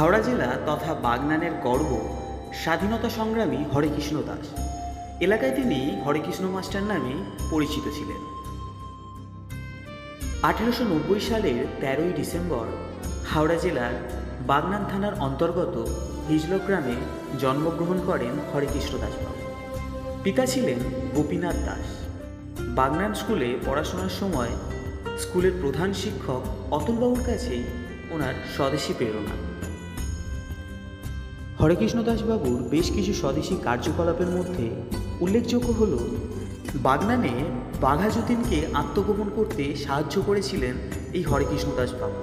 হাওড়া জেলা তথা বাগনানের গর্ব, স্বাধীনতা সংগ্রামী হরেকৃষ্ণ দাস। এলাকায় তিনি হরেকৃষ্ণ মাস্টার নামে পরিচিত ছিলেন। আঠেরোশো নব্বই সালের তেরোই ডিসেম্বর হাওড়া জেলার বাগনান থানার অন্তর্গত হিজলক গ্রামে জন্মগ্রহণ করেন হরেকৃষ্ণ দাসবাবু। পিতা ছিলেন গোপীনাথ দাস। বাগনান স্কুলে পড়াশোনার সময় স্কুলের প্রধান শিক্ষক অতুলবাবুর কাছেই ওনার স্বদেশী প্রেরণা। হরেকৃষ্ণ দাসবাবুর বেশ কিছু স্বদেশী কার্যকলাপের মধ্যে উল্লেখযোগ্য হল, বাগনানে বাঘা যতীনকে আত্মগোপন করতে সাহায্য করেছিলেন এই হরেকৃষ্ণ দাসবাবু।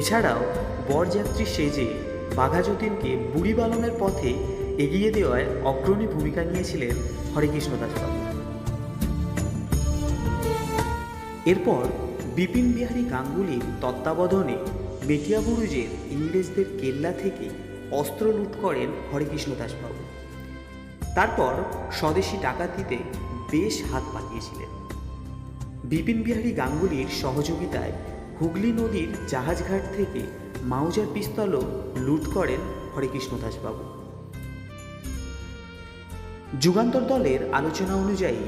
এছাড়াও, বরযাত্রী সেজে বাঘা যতীনকে বুড়ি বালনের পথে এগিয়ে দেওয়ায় অগ্রণী ভূমিকা নিয়েছিলেন হরেকৃষ্ণ দাসবাবু। এরপর বিপিন বিহারী গাঙ্গুলির তত্ত্বাবধানে মেটিয়াবুরুজের ইংরেজদের কেল্লা থেকে অস্ত্র লুট করেন হরেকৃষ্ণ দাসবাবু। তারপর স্বদেশি ডাকাতিতে বেশ হাত পাকিয়েছিলেন। বিপিন বিহারী গাঙ্গুলির সহযোগিতায় হুগলি নদীর জাহাজঘাট থেকে মাউজার পিস্তলও লুট করেন হরেকৃষ্ণ দাসবাবু। যুগান্তর দলের আলোচনা অনুযায়ী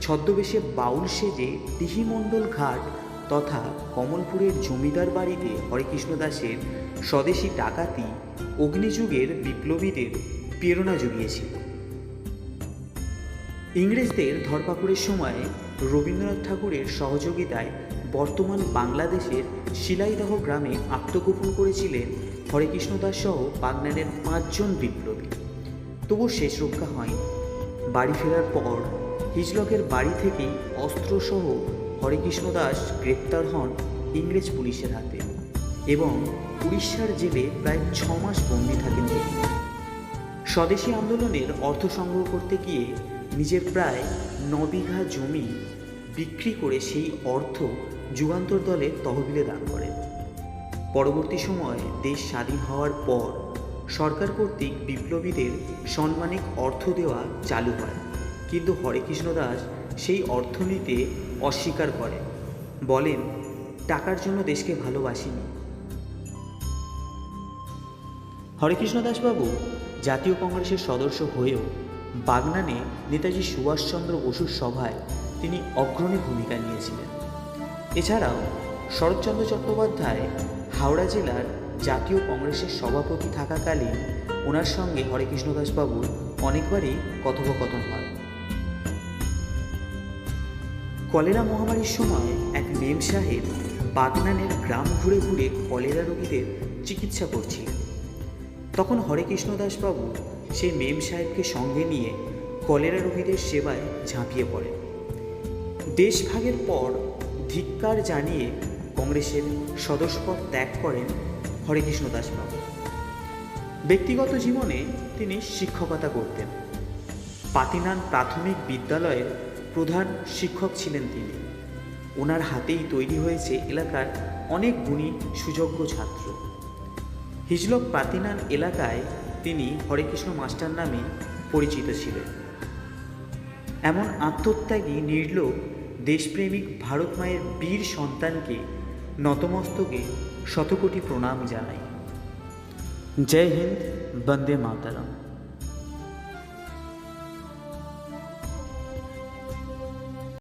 ছদ্মবেশে বাউল সেজে দিহিমণ্ডল ঘাট তথা কমলপুরের জমিদার বাড়িতে হরেকৃষ্ণ দাসের স্বদেশী ডাকাতি অগ্নিযুগের বিপ্লবীদের প্রেরণা জুগিয়েছিল। ইংরেজদের ধরপাকড়ের সময় রবীন্দ্রনাথ ঠাকুরের সহযোগিতায় বর্তমান বাংলাদেশের শিলাইদহ গ্রামে আত্মগোপন করেছিলেন হরেকৃষ্ণ দাস সহ বাগনানের পাঁচজন বিপ্লবী। তবু শেষ রক্ষা হয়নি। বাড়ি ফেরার পর হিজলকের বাড়ি থেকেই অস্ত্রসহ হরেকৃষ্ণ দাস গ্রেপ্তার হন ইংরেজ পুলিশের হাতে এবং উড়িষ্যার জেলে প্রায় ছ মাস বন্দী থাকেন তিনি। স্বদেশী আন্দোলনের অর্থ সংগ্রহ করতে গিয়ে নিজের প্রায় ন বিঘা জমি বিক্রি করে সেই অর্থ যুগান্তর দলের তহবিলে দান করেন। পরবর্তী সময়ে দেশ স্বাধীন হওয়ার পর সরকার কর্তৃক বিপ্লবীদের সম্মানিক অর্থ দেওয়া চালু হয়। কিন্তু হরেকৃষ্ণ দাস সেই অর্থ নিতে অস্বীকার করেন বলেন, টাকার জন্য দেশকে ভালোবাসিনি। হরেকৃষ্ণ দাসবাবু জাতীয় কংগ্রেসের সদস্য হয়েও বাগনানে নেতাজি সুভাষচন্দ্র বসুর সভায় তিনি অগ্রণী ভূমিকা নিয়েছিলেন। এছাড়াও শরৎচন্দ্র চট্টোপাধ্যায় হাওড়া জেলার জাতীয় কংগ্রেসের সভাপতি থাকাকালীন ওনার সঙ্গে হরেকৃষ্ণ দাসবাবুর অনেকবারই কথোপকথন হয়। কলেরা মহামারীর সময় এক মেম সাহেব বাগনানের গ্রাম ঘুরে ঘুরে কলেরা রোগীদের চিকিৎসা করছিলেন তখন হরেকৃষ্ণ দাসবাবু সেই মেম সাহেবকে সঙ্গে নিয়ে কলেরা রোগীদের সেবায় ঝাঁপিয়ে পড়েন। দেশভাগের পর ধিক্কার জানিয়ে কংগ্রেসের সদস্যপদ ত্যাগ করেন হরেকৃষ্ণ দাসবাবু ব্যক্তিগত জীবনে তিনি শিক্ষকতা করতেন। পাতিনান প্রাথমিক বিদ্যালয়ের প্রধান শিক্ষক ছিলেন তিনি। ওনার হাতেই তৈরি হয়েছে এলাকার অনেক গুণী সুযোগ্য ছাত্র। হিজলক পাতিনান এলাকায় তিনি হরেকৃষ্ণ মাস্টার নামে পরিচিত ছিলেন। এমন আত্মত্যাগী, নির্লোক, দেশপ্রেমিক ভারত মায়ের বীর সন্তানকে নতমস্তকে শতকোটি প্রণাম জানাই। জয় হিন্দ, বন্দে মাতারাম।